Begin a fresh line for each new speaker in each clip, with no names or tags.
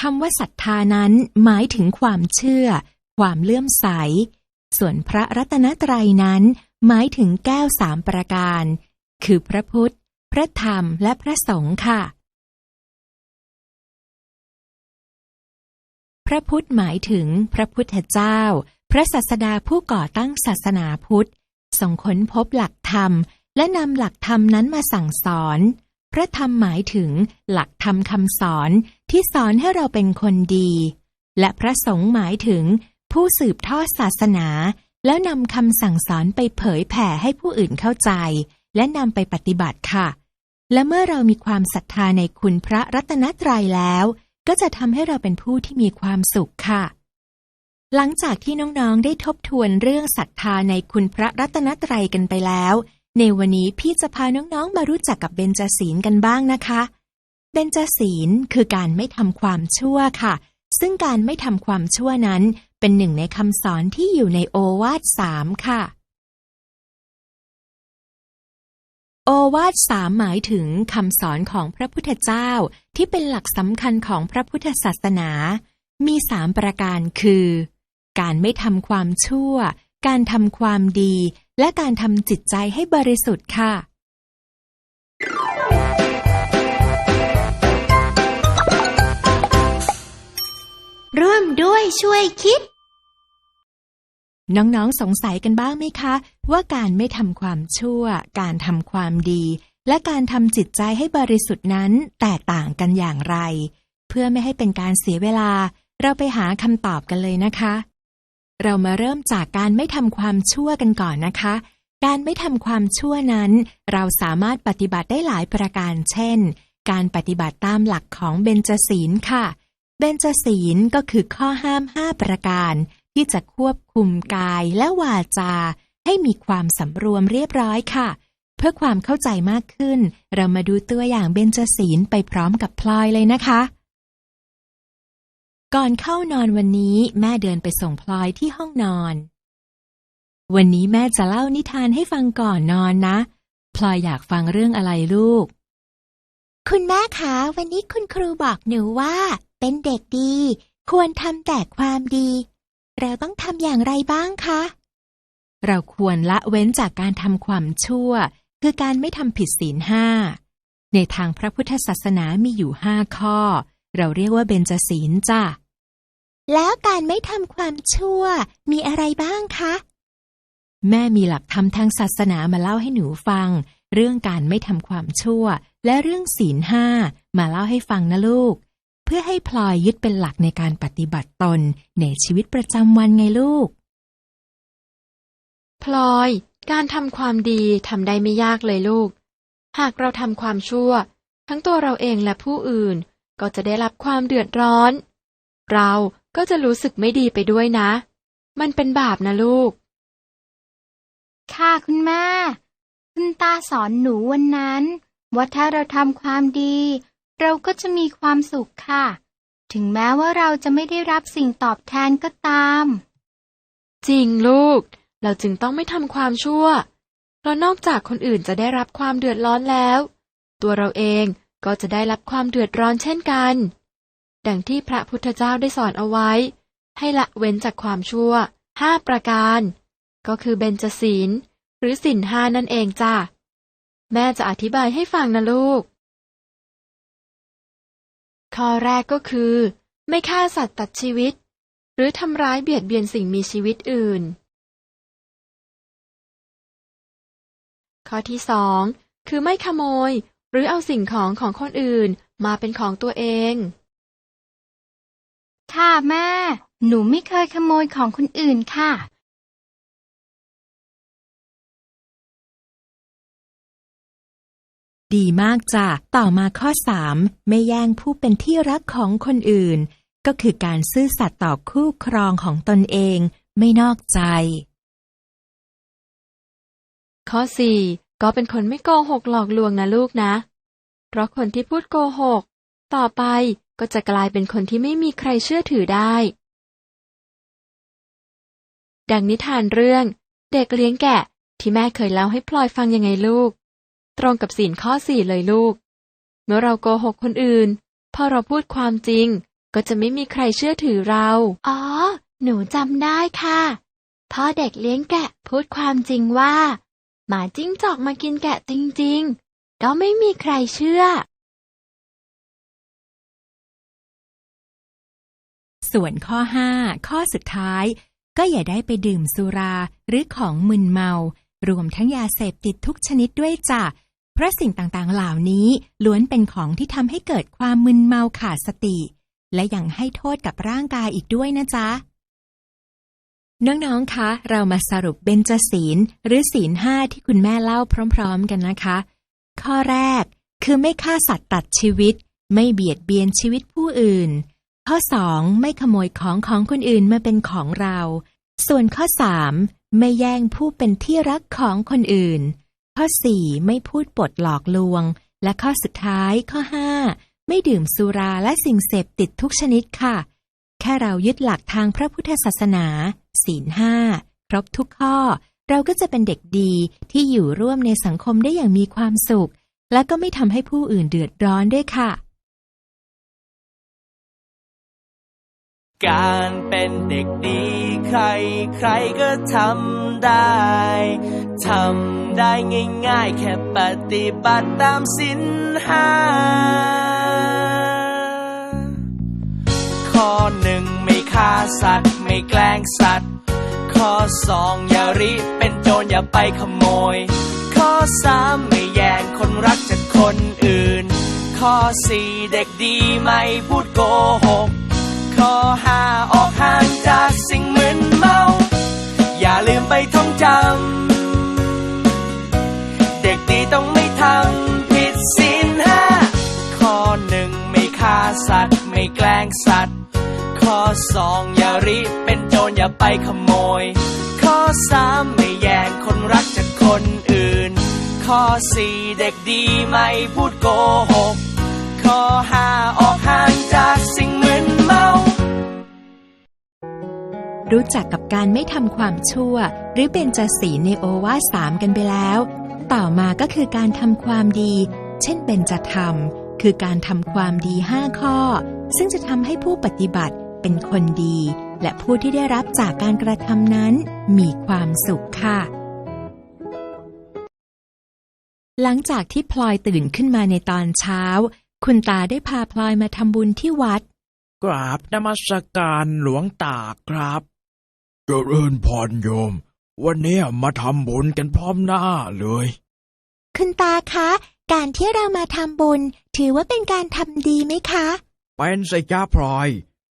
คำว่าศรัทธานั้นหมายถึงความเชื่อ ความเลื่อมใส ส่วนพระรัตนตรัยนั้น หมายถึงแก้วสามประการ คือพระพุทธ พระธรรม และพระสงฆ์ค่ะ พระพุทธหมายถึงพระพุทธเจ้า พระศาสดาผู้ก่อตั้งศาสนาพุทธทรงค้นพบหลักธรรม และนำหลักธรรมนั้นมาสั่งสอน พระธรรมหมายถึงหลักธรรมคำสอนที่สอนให้เราเป็นคนดี และพระสงฆ์หมายถึง ผู้สืบทอดศาสนา แล้วนำคำสั่งสอนไปเผยแผ่ให้ผู้อื่นเข้าใจ และนำไปปฏิบัติค่ะ และเมื่อเรามีความศรัทธาในคุณพระรัตนตรัยแล้ว ก็จะทำให้เราเป็นผู้ที่มีความสุขค่ะ หลังจากที่น้องๆ ได้ทบทวนเรื่องศรัทธาในคุณพระรัตนตรัยกันไปแล้ว ในวันนี้พี่จะพาน้องๆ มารู้จักกับเบญจศีลกันบ้างนะคะ เบญจศีลคือการไม่ทำความชั่วค่ะ ซึ่งการไม่ทำความชั่วนั้น เป็นหนึ่งในคำสอนที่อยู่ในโอวาทสามค่ะ โอวาทสามหมายถึงคำสอนของพระพุทธเจ้าที่เป็นหลักสำคัญของพระพุทธศาสนา มีสามประการคือ การไม่ทำความชั่ว การทำความดี และการทำจิตใจให้บริสุทธิ์ค่ะ
ร่วมด้วยช่วยคิด
น้องๆสงสัยกันบ้างไหมคะ ว่าการไม่ทำความชั่ว การทำความดี และการทำจิตใจให้บริสุทธิ์นั้นแตกต่างกันอย่างไร เพื่อไม่ให้เป็นการเสียเวลาเราไปหาคำตอบกันเลยนะคะ เรามาเริ่มจากการไม่ทำความชั่วกันก่อนนะคะ การไม่ทำความชั่วนั้น เราสามารถปฏิบัติได้หลายประการ เช่น การปฏิบัติตามหลักของเบญจศีลค่ะ เบญจศีลก็คือข้อห้ามห้าประการ ที่จะควบคุมกายและวาจา ให้มีความสำรวมเรียบร้อยค่ะ เพื่อความเข้าใจมากขึ้น เรามาดูตัวอย่างเบญจศีลไปพร้อมกับพลอยเลยนะคะ ก่อนเข้านอนวันนี้แม่เดินไปส่งพลอยที่ห้องนอน วันนี้แม่จะเล่านิทานให้ฟังก่อนนอนนะ พลอยอยากฟังเรื่องอะไรลูก
คุณแม่คะวันนี้คุณครูบอกหนูว่า เป็นเด็กดี ควรทำแต่ความดี เราต้องทำอย่างไรบ้างคะ
เราควรละเว้นจากการทำความชั่ว คือการไม่ทำผิดศีลห้าในทางพระพุทธศาสนามีอยู่ห้าข้อ เราเรียกว่าเบญจศีลจ้ะ
แล้วการไม่ทำความชั่วมีอะไรบ้างคะ
แม่มีหลักธรรมทางศาสนามาเล่าให้หนูฟัง เรื่องการไม่ทำความชั่ว และเรื่องศีลห้ามาเล่าให้ฟังนะลูก เพื่อให้พลอยยึดเป็นหลักในการปฏิบัติตนในชีวิตประจำวันไงลูก
พลอย การทำความดีทำได้ไม่ยากเลยลูก หากเราทำความชั่ว ทั้งตัวเราเองและผู้อื่น ก็จะได้รับความเดือดร้อน เราก็จะรู้สึกไม่ดีไปด้วยนะ มันเป็นบาปนะลูก
ค่ะคุณแม่ คุณตาสอนหนูวันนั้น ว่าถ้าเราทำความดี เราก็จะมีความสุขค่ะ ถึงแม้ว่าเราจะไม่ได้รับสิ่งตอบแทนก็ตาม
จริงลูก เราจึงต้องไม่ทำความชั่ว เพราะนอกจากคนอื่นจะได้รับความเดือดร้อนแล้ว ตัวเราเอง ก็จะได้รับความเดือดร้อนเช่นกัน ดังที่พระพุทธเจ้าได้สอนเอาไว้ ให้ละเว้นจากความชั่วห้าประการ ก็คือเบญจศีล หรือศีลห้านั่นเองจ้ะ แม่จะอธิบายให้ฟังนะลูก ข้อแรกก็คือ ไม่ฆ่าสัตว์ตัดชีวิต หรือทำร้ายเบียดเบียนสิ่งมีชีวิตอื่น ข้อที่สองคือไม่ขโมย หรือเอาสิ่งของของคนอื่นมาเป็นของตัวเอง
ค่ะแม่ หนูไม่เคยขโมยของคนอื่นค่ะ
ดีมากจ้ะ ต่อมาข้อสามไม่แย่งผู้เป็นที่รักของคนอื่น ก็คือการซื่อสัตย์ต่อคู่ครองของตนเอง ไม่นอกใจ
ข้อสี่ ก็เป็นคนไม่โกหกหลอกลวงนะลูกนะ เพราะคนที่พูดโกหก ต่อไปก็จะกลายเป็นคนที่ไม่มีใครเชื่อถือได้ ดังนิทานเรื่อง เด็กเลี้ยงแกะที่แม่เคยเล่าให้พลอยฟังยังไงลูก ตรงกับศีลข้อสี่เลยลูก เมื่อเราโกหกคนอื่น พอเราพูดความจริง ก็จะไม่มีใครเชื่อถือเรา
อ๋อ หนูจำได้ค่ะพ่อเด็กเลี้ยงแกะพูดความจริงว่า หมาจิ้งจอกมากินแกะจริงๆ ก็ไม่มีใครเชื่อ
ส่วนข้อ5ข้อสุดท้าย ก็อย่าได้ไปดื่มสุราหรือของมึนเมา รวมทั้งยาเสพติดทุกชนิดด้วยจ้ะเพราะสิ่งต่างๆเหล่านี้ล้วนเป็นของที่ทำให้เกิดความมึนเมาขาดสติ และยังให้โทษกับร่างกายอีกด้วยนะจ๊ะ น้องๆ คะ เรามาสรุปเบญจศีลหรือศีลห้าที่คุณแม่เล่าพร้อม ๆ กันนะคะ ข้อแรกคือไม่ฆ่าสัตว์ตัดชีวิต ไม่เบียดเบียนชีวิตผู้อื่น ข้อ 2 ไม่ขโมยของของคนอื่นมาเป็นของเรา ส่วนข้อ 3 ไม่แย่งผู้เป็นที่รักของคนอื่น ข้อ 4 ไม่พูดปดหลอกลวง และข้อสุดท้ายข้อ 5 ไม่ดื่มสุราและสิ่งเสพติดทุกชนิดค่ะ แค่เรายึดหลักทางพระพุทธศาสนา ศีลห้าครบทุกข้อ เราก็จะเป็นเด็กดีที่อยู่ร่วมในสังคมได้อย่างมีความสุข และก็ไม่ทำให้ผู้อื่นเดือดร้อนด้วยค่ะ
การเป็นเด็กดีใครใครก็ทำได้ ทำได้ง่ายๆ แค่ปฏิบัติตามสินห้า ฆ่าสัตว์ ไม่แกล้งสัตว์ ข้อสองอย่าริเป็นโจรอย่าไปขโมย ข้อสามไม่แย่งคนรักจากคนอื่น ข้อสี่เด็กดีไม่พูดโกหก ข้อห้าออกห่างจากสิ่งมึนเมา อย่าลืมไปท่องจำ เด็กดีต้องไม่ทำผิดศีลห้าข้อหนึ่งไม่ฆ่าสัตว์ไม่แกล้งสัตว์ ข้อสองอย่าริเป็นโจรอย่าไปขโมย ข้อสามไม่แย่งคนรักจากคนอื่น ข้อสี่เด็กดีไม่พูดโกหก ข้อห้าออกห่างจากสิ่งมึนเมา
รู้จักกับการไม่ทำความชั่ว หรือเบญจศีในโอวาสสามกันไปแล้ว ต่อมาก็คือการทำความดี เช่นเบญจธรรม คือการทำความดีห้าข้อ ซึ่งจะทำให้ผู้ปฏิบัติ เป็นคนดี และผู้ที่ได้รับจากการกระทำนั้น มีความสุขค่ะ หลังจากที่พลอยตื่นขึ้นมาในตอนเช้า คุณตาได้พาพลอยมาทำบุญที่วัด
กราบนมัสการหลวงตาครับเจริญพรโยม วันนี้มาทำบุญกันพร้อมหน้าเลย
คุณตาคะ การที่เรามาทำบุญ ถือว่าเป็นการทำดีไหมคะ
เป็นสิจ้าพลอย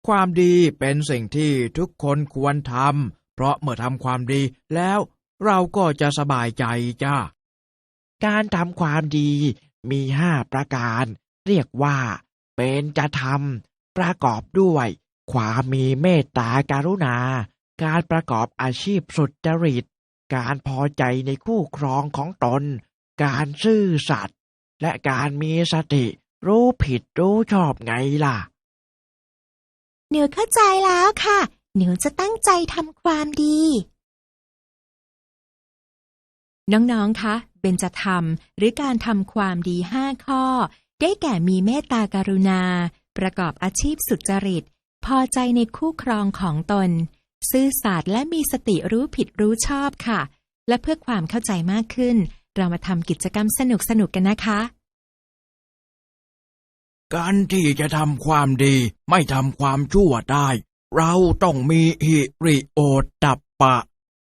ความดีเป็นสิ่งที่ทุกคนควรทำ เพราะเมื่อทำความดีแล้วเราก็จะสบายใจจ้า การทำความดีมีห้าประการ เรียกว่า เป็นจะทำประกอบด้วย ความมีเมตตาการุณา การประกอบอาชีพสุจริต การพอใจในคู่ครองของตน การซื่อสัตย์และการมีสติรู้ผิดรู้ชอบไงล่ะ
หนูเข้าใจแล้วค่ะ หนูจะตั้งใจทำความดี น้อง ๆ คะ เบญจธรรม หรือการทำความดีห้าข้อ ได้แก่มีเมตตากรุณา ประกอบอาชีพสุจริต พอใจในคู่ครองของตน ซื่อสัตย์และมีสติรู้ผิดรู้ชอบค่ะ และเพื่อความเข้าใจมากขึ้น เรามาทำกิจกรรมสนุกๆกันนะคะ
การที่จะทำความดีไม่ทำความชั่วได้ เราต้องมีหิริโอตัปปะ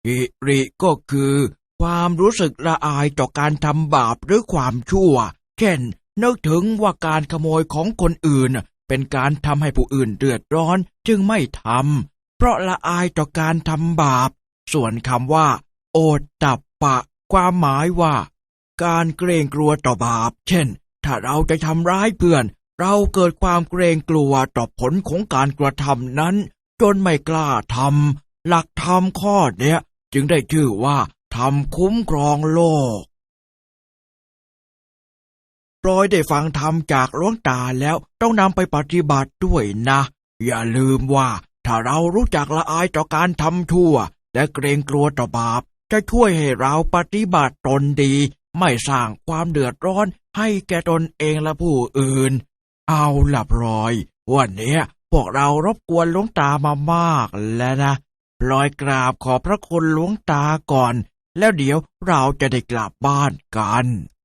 หิริก็คือ ความรู้สึกละอายต่อการทำบาปหรือความชั่ว เช่น นึกถึงว่าการขโมยของคนอื่น เป็นการทำให้ผู้อื่นเดือดร้อนจึงไม่ทำเพราะละอายต่อการทำบาป ส่วนคำว่า โอตัปปะ ความหมายว่า การเกรงกลัวต่อบาป เช่น ถ้าเราจะทำร้ายเพื่อน เราเกิดความเกรงกลัวต่อผลของการกระทำนั้น จนไม่กล้าทำหลักธรรมข้อเนี้ย จึงได้ชื่อว่าทำคุ้มครองโลกปลอยได้ฟังธรรมจากหลวงตาแล้วต้องนำไปปฏิบัติด้วยนะ อย่าลืมว่า ถ้าเรารู้จักละอายต่อการทำชั่ว และเกรงกลัวต่อบาป จะช่วยให้เราปฏิบัติตนดี ไม่สร้างความเดือดร้อนให้แก่ตนเองและผู้อื่น เอาหลับรอย วันนี้พวกเรารบกวนหลวงตามามากแล้วนะปลอยกราบขอพระคุณหลวงตาก่อน แล้วเดี๋ยวเราจะได้กลับบ้านกัน